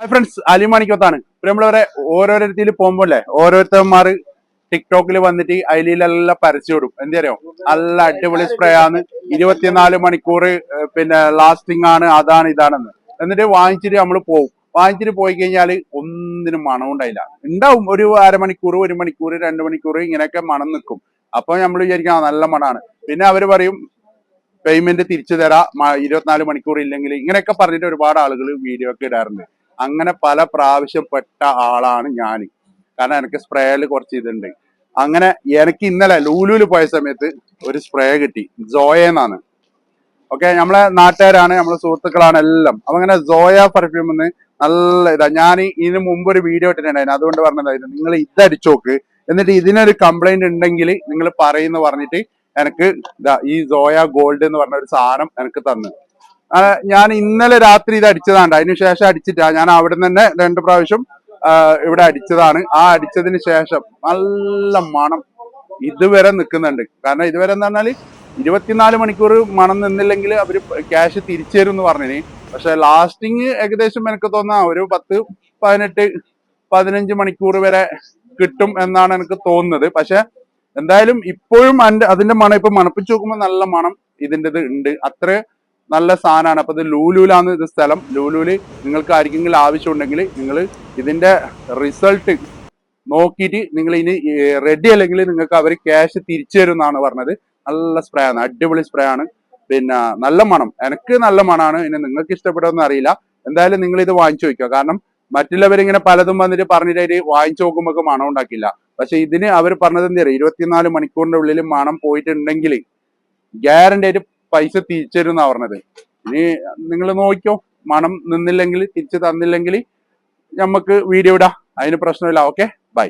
Hi friends അലിമാണിക്കത്താണ് നമ്മളവരെ പോകുമ്പോൾ അല്ലേ ഓരോരുത്തന്മാർ ടിക്ടോക്കിൽ വന്നിട്ട് അതിലെല്ലാം പരസ്യം ഇടും. എന്തറിയോ നല്ല അടിപൊളി സ്പ്രേ ആണ്. ഇരുപത്തിനാല് മണിക്കൂർ പിന്നെ ലാസ്റ്റിംഗ് ആണ് അതാണ് ഇതാണെന്ന്. എന്നിട്ട് വാങ്ങിച്ചിട്ട് നമ്മൾ പോകും വാങ്ങിച്ചിട്ട് പോയി കഴിഞ്ഞാൽ ഒന്നിനും മണം ഉണ്ടായില്ല. ഉണ്ടാവും ഒരു അരമണിക്കൂർ ഒരു മണിക്കൂർ രണ്ട് മണിക്കൂർ ഇങ്ങനെയൊക്കെ മണം നിൽക്കും. അപ്പൊ നമ്മൾ വിചാരിക്കാം നല്ല മണമാണ് പിന്നെ അവർ പറയും പേയ്മെന്റ് തിരിച്ചു തരാം ഇരുപത്തിനാല് മണിക്കൂർ ഇല്ലെങ്കിൽ ഇങ്ങനെയൊക്കെ പറഞ്ഞിട്ട് ഒരുപാട് ആളുകൾ വീഡിയോ ഒക്കെ ഇടാറുണ്ട്. അങ്ങനെ പല പ്രാവശ്യം പെട്ട ആളാണ് ഞാൻ കാരണം എനിക്ക് സ്പ്രേയിൽ കുറച്ച് ഇതുണ്ട്. അങ്ങനെ എനിക്ക് ഇന്നലെ ലൂലൂൽ പോയ സമയത്ത് ഒരു സ്പ്രേ കിട്ടി. ജോയെന്നാണ് ഓക്കെ നമ്മളെ നാട്ടുകാരാണ് നമ്മളെ സുഹൃത്തുക്കളാണ് എല്ലാം. അപ്പൊ അങ്ങനെ ജോയ പെർഫ്യൂം എന്ന് നല്ല ഇതാ. ഞാൻ ഇതിന് മുമ്പ് ഒരു വീഡിയോ ഇട്ടിട്ടുണ്ടായിരുന്നു. അതുകൊണ്ട് പറഞ്ഞതായിരുന്നു. നിങ്ങൾ ഇതടിച്ചോക്ക് എന്നിട്ട് ഇതിനൊരു കംപ്ലൈന്റ് ഉണ്ടെങ്കിൽ നിങ്ങൾ പറയുന്നു പറഞ്ഞിട്ട് എനിക്ക് ഈ സോയ ഗോൾഡ് എന്ന് പറഞ്ഞ ഒരു സാധനം എനിക്ക് തന്നു. ഞാൻ ഇന്നലെ രാത്രി ഇത് അടിച്ചതാണ് അതിന് ശേഷം അടിച്ചിട്ടാ ഞാൻ അവിടെ തന്നെ രണ്ട് പ്രാവശ്യം ഇവിടെ അടിച്ചതാണ്. ആ അടിച്ചതിന് ശേഷം നല്ല മണം ഇതുവരെ നിൽക്കുന്നുണ്ട് കാരണം ഇതുവരെ എന്ന് പറഞ്ഞാൽ ഇരുപത്തിനാല് മണിക്കൂർ മണം നിന്നില്ലെങ്കിൽ അവർ ക്യാഷ് തിരിച്ചു തരും എന്ന് പറഞ്ഞിന്. പക്ഷെ ലാസ്റ്റിങ് ഏകദേശം എനിക്ക് തോന്നാ ഒരു പത്ത് പതിനെട്ട് പതിനഞ്ച് മണിക്കൂർ വരെ കിട്ടും എന്നാണ് എനിക്ക് തോന്നുന്നത്. പക്ഷെ എന്തായാലും ഇപ്പോഴും അതിന്റെ മണം ഇപ്പൊ മണപ്പിച്ച് നോക്കുമ്പോൾ നല്ല മണം ഇതിന്റെത് ഉണ്ട്. അത്ര നല്ല സാധനമാണ്. അപ്പോൾ ഇത് ലൂലൂലാണ് ഇത് സ്ഥലം. ലൂലൂൽ നിങ്ങൾക്ക് ആർക്കെങ്കിലും ആവശ്യമുണ്ടെങ്കിൽ നിങ്ങൾ ഇതിന്റെ റിസൾട്ട് നോക്കിയിട്ട് നിങ്ങൾ ഇനി റെഡി അല്ലെങ്കിൽ നിങ്ങൾക്ക് അവർ ക്യാഷ് തിരിച്ചു തരും എന്നാണ് പറഞ്ഞത്. നല്ല സ്പ്രേ ആണ്. അടിപൊളി സ്പ്രേ ആണ്. പിന്നെ നല്ല മണം. എനിക്ക് നല്ല മണമാണ് ഇനി നിങ്ങൾക്ക് ഇഷ്ടപ്പെടുമെന്ന് അറിയില്ല. എന്തായാലും നിങ്ങൾ ഇത് വാങ്ങിച്ചു വയ്ക്കുക കാരണം മറ്റുള്ളവരിങ്ങനെ പലതും വന്നിട്ട് പറഞ്ഞിട്ട് വാങ്ങിച്ചു നോക്കുമ്പോൾ മണം ഉണ്ടാക്കില്ല. പക്ഷെ ഇതിന് അവർ പറഞ്ഞത് എന്താ പറയുക ഇരുപത്തിനാല് മണിക്കൂറിന്റെ ഉള്ളിൽ മണം പോയിട്ടുണ്ടെങ്കിൽ ഗ്യാരണ്ടി ആയിട്ട് പൈസ തിരിച്ചരുന്ന പറഞ്ഞത്. ഇനി നിങ്ങൾ നോക്കിയോ മണം നിന്നില്ലെങ്കിൽ തിരിച്ചു തന്നില്ലെങ്കിൽ നമുക്ക് വീഡിയോ ഇടാം. അതിന് പ്രശ്നമില്ല. Okay bye